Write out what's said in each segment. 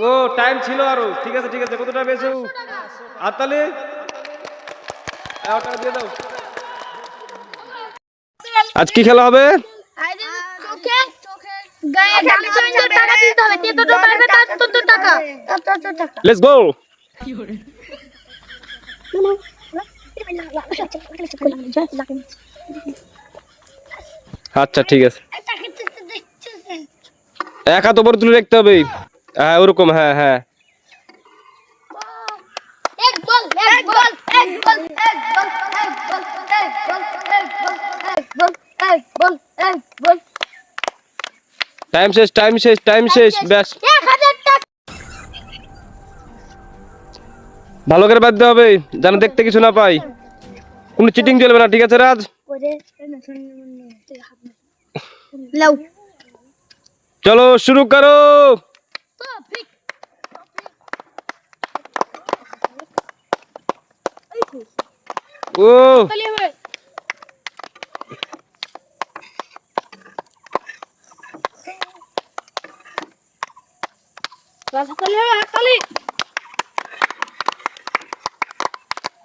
ও time ছিল আরও ঠিক আছে ঠিক আছে কতটা পেয়েছ আর তাহলে দিয়ে দাও আজ কি খেলা হবে লেটস গো আচ্ছা ঠিক আছে। একা তো বড় তুলে দেখতে হবে। হ্যাঁ ওরকম হ্যাঁ হ্যাঁ। টাইম শেষ টাইম শেষ টাইম শেষ, ব্যাস। ভালো করে বাদ হবে, যেন দেখতে কিছু না পাই। কোনো চিটিং চলবে না ঠিক আছে রাজ? লাও চলো শুরু করো। ও।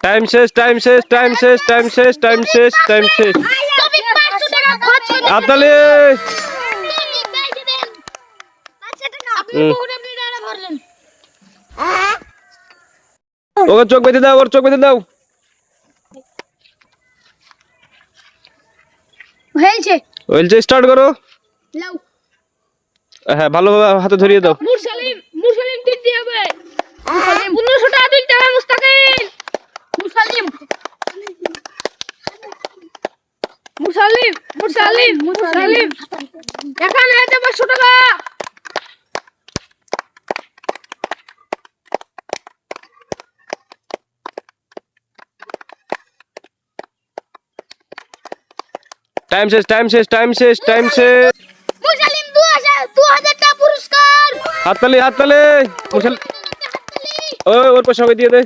টাইম শেষ টাইম শেষ টাইম শেষ টাইম শেষ টাইম শেষ টাইম শেষ তুমি 500 টাকা খরচ করে হাততালি তুমি বেঁচে দেন 500 টাকা আপনি হুম। বহুত আপনি টাকা ভরলেন ওকে চোখ বেঁধে দাও ওর চোখ বেঁধে দাও। হয়েছে। ওয়েলছে স্টার্ট করো। লাও হ্যাঁ ভালোভাবে হাতে ধরিয়ে দাও। মুরসালিম মুরসালিম দিতে হবে। মুরসালিম 1500 টাকা দিতে হবে মুস্তাকিল মুরসালিম মুরসালিম মুরসালিম মুরসালিম এখানে আছে 500 টাকা। টাইম শেষ টাইম শেষ টাইম শেষ টাইম শেষ। মুরসালিম 2000 2000 টাকা পুরস্কার। হাততালি হাততালি। মুশাল ওই ওর পয়সা দিয়ে দে।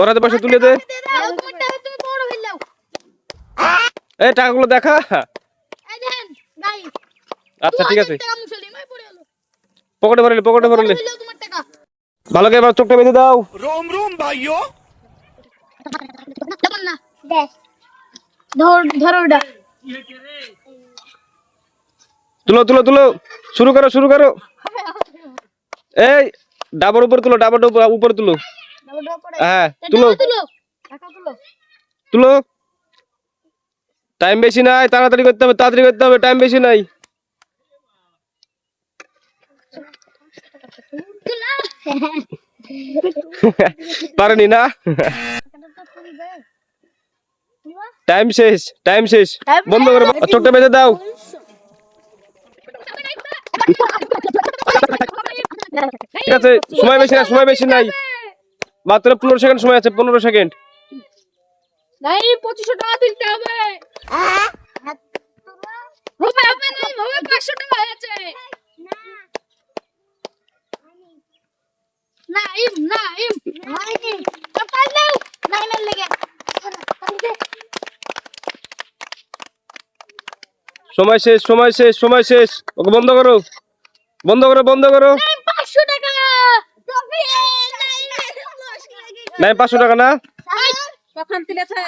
ওর হাতে পয়সা তুলে দে দাও তোমার টাকা তুমি বড় হয়ে যাও এই টাকাগুলো দেখা। আচ্ছা ঠিক আছে। পকেটে ভরলি পকেটে ভরলি ভালো করে এবার চোখটা বেঁধে দাও। রুম রোম ভাইও তুলো তুলো তুলো। শুরু করো শুরু করো। এই ডাবর উপর হ্যাঁ, তুলো ডাবর উপর তুলো। হ্যাঁ তুলো। তুলো। তুলো। টাইম বেশি নাই, তাড়াতাড়ি করতে হবে, তাড়াতাড়ি করতে হবে টাইম বেশি নাই। পারেনি না? টাইম শেষ টাইম শেষ। বন্ধ করো চোখটা বেঁধে দাও। ঠিক আছে, সময় বেশি না, সময় বেশি নাই। মাত্র পনেরো সেকেন্ড, সময় আছে, পনেরো সেকেন্ড। নাই পঁচিশশো টাকা দিতে হবে। হবে হবে নাই হবে পাঁচশো টাকা হয়েছে না ইম না ইম নাও নাই লেগে। সময় শেষ সময় শেষ সময় শেষ। ওকে বন্ধ করো। বন্ধ করো বন্ধ করো। পাঁচশো টাকা। নাই পাঁচশো টাকা না? কখন তুলেছে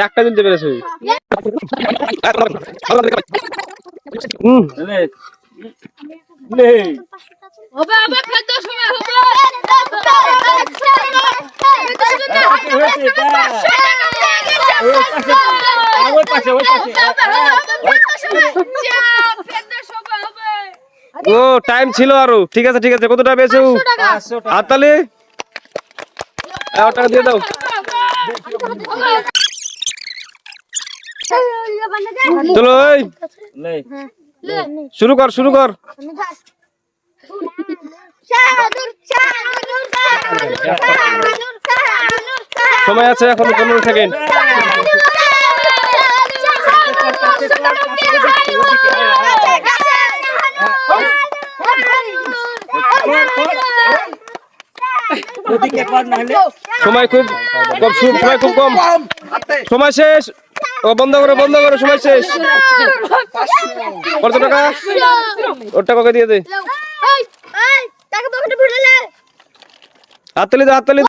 একটা দিতে পেরেছ। হুম। হবে হবে খেতে সময় হবে। ও টাইম ছিল আরও। ঠিক আছে ঠিক আছে কতটা পেয়েছ? হাততালি টাকা দিয়ে দাও। চলো শুরু কর শুরু কর। সময় আছে এখন পনেরো সেকেন্ড। ওদিকে সময় খুব কম সময় খুব কম। সময় শেষ। ও বন্ধ করো বন্ধ করো সময় শেষ। কত টাকা? ওর টাকা দিয়ে দে। হাততালি দে। হাততালি দে।